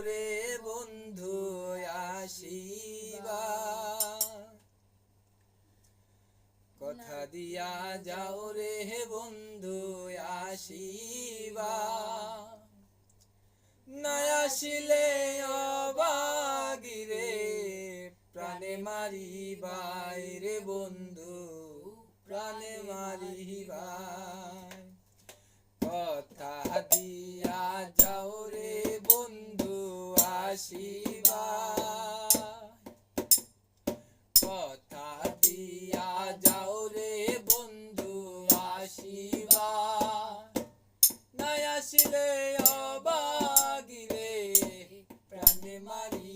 রে বন্ধু আসিবা। কথা দিয়া যাও রে বন্ধু আসিবা। না আসিলে অবাগিরে, প্রাণে মারিবাই রে বন্ধু, প্রাণে মারিবাই। কথা দিয়া যাও রে বন্ধু আসিবা। নাই আসিলে অবাগিরে প্রাণে মারিবাই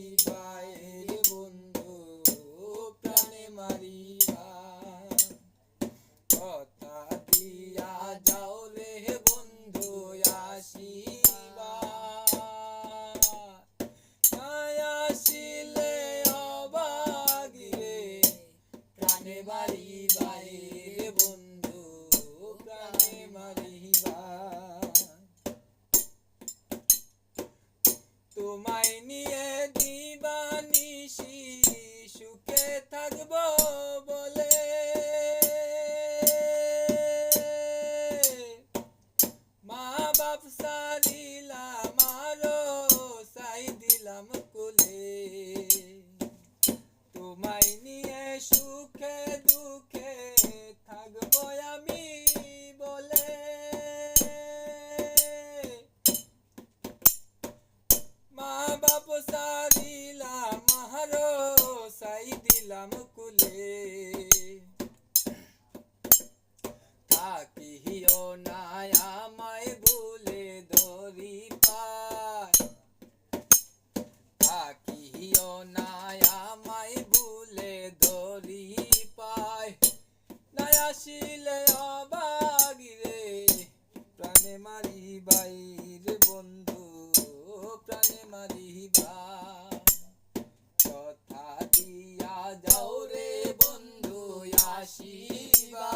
আসিলে অবাগিরে, প্রাণে মারি বাইরে বন্ধু, প্রাণে মারিবা কথা দিয়া যাও রে বন্ধু, আসিবা।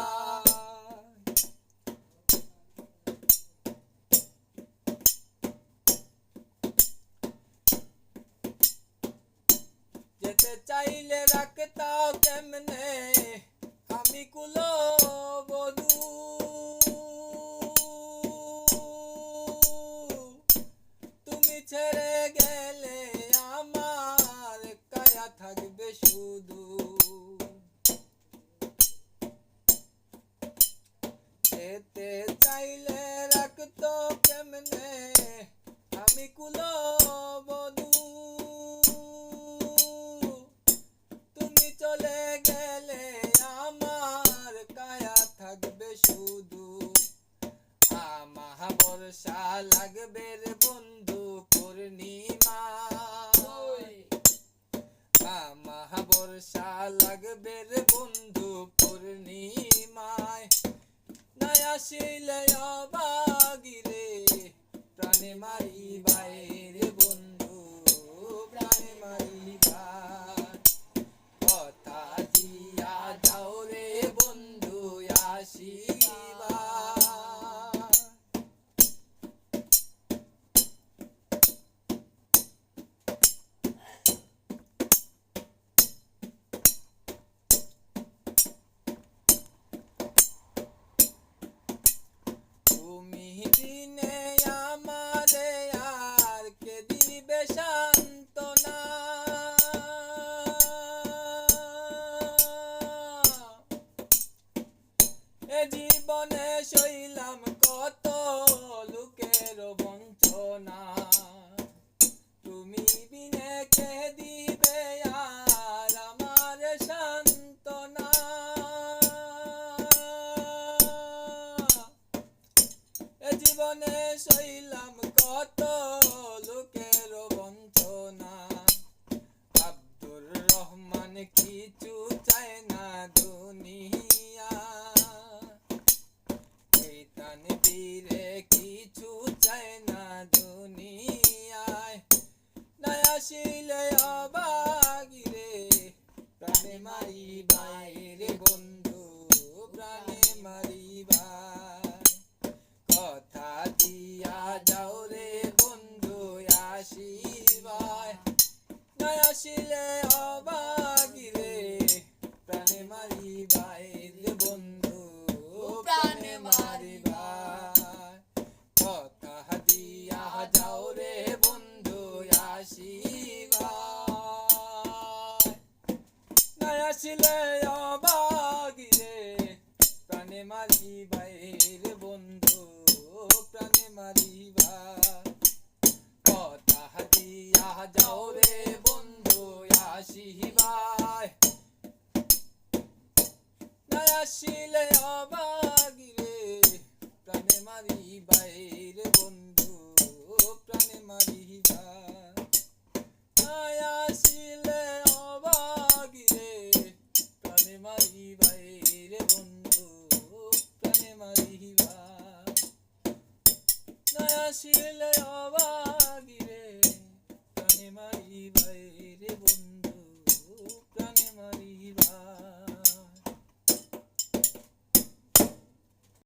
যেতে চাইলে রাখতাও কেমনে? কুলো বধু। তুমি ছেড়ে গেলে আমার কায়া থাকবে শুধু। রাখতো কেমনে? আমি কুলো জীবনে শৈলাম কত লোকের বঞ্চনা। আব্দুর রহমান কিছু নাই আসিলে অবাগিরে প্রাণে মারি বাইরে বন্ধু, প্রাণে মারি ভাই। কথা দিয়া যাও রে বন্ধু আসিবা নাই আসিলে অবাগিরে প্রাণে মারি বাইরে বন্ধু, প্রাণে মারি ভাই। দিয়া যাও রে বন্ধু আসিবাই নাই আসিলে অবাগিরে প্রাণে মারিবা